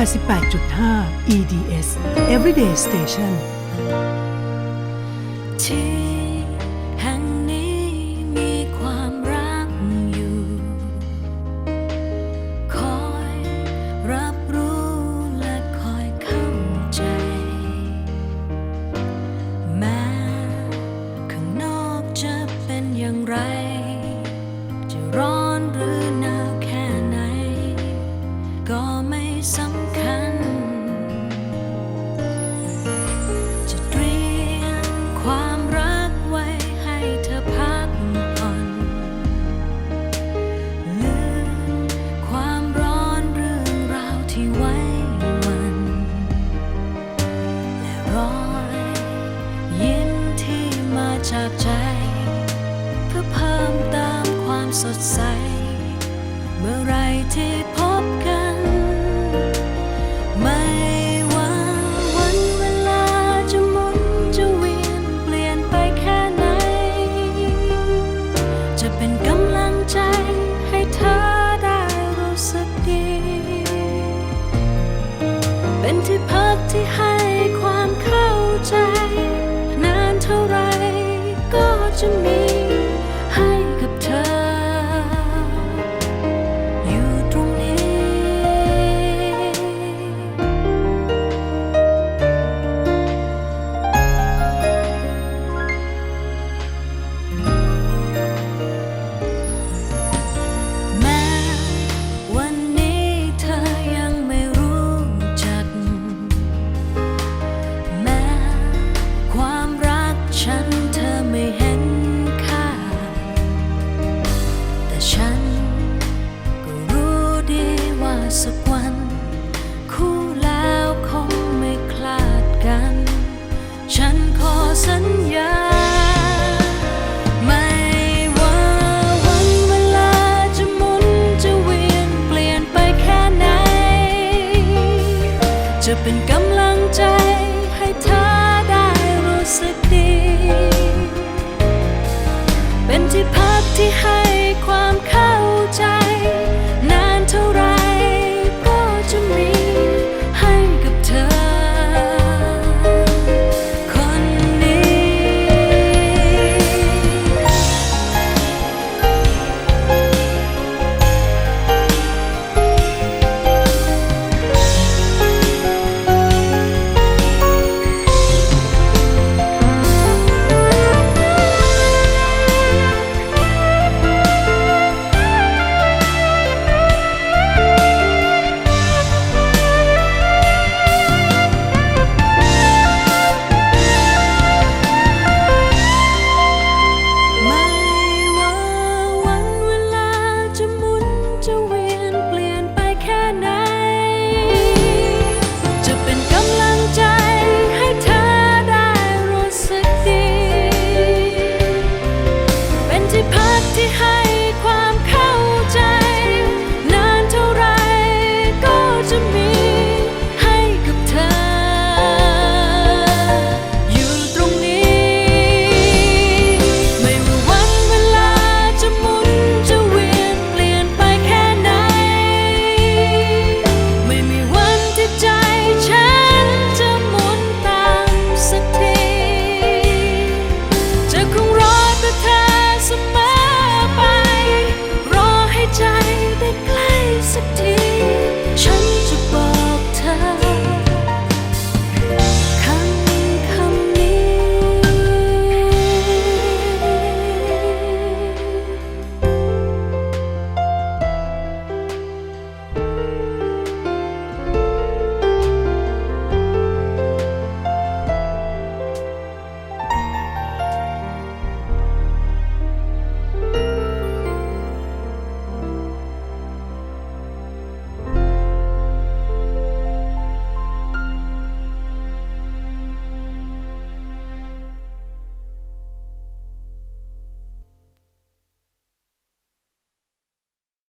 88.5 EDS Everyday Station ที่ สดใส เมื่อไรที่ จะเป็นกำลังใจให้เธอได้รู้สึกดี เป็นที่พักที่ให้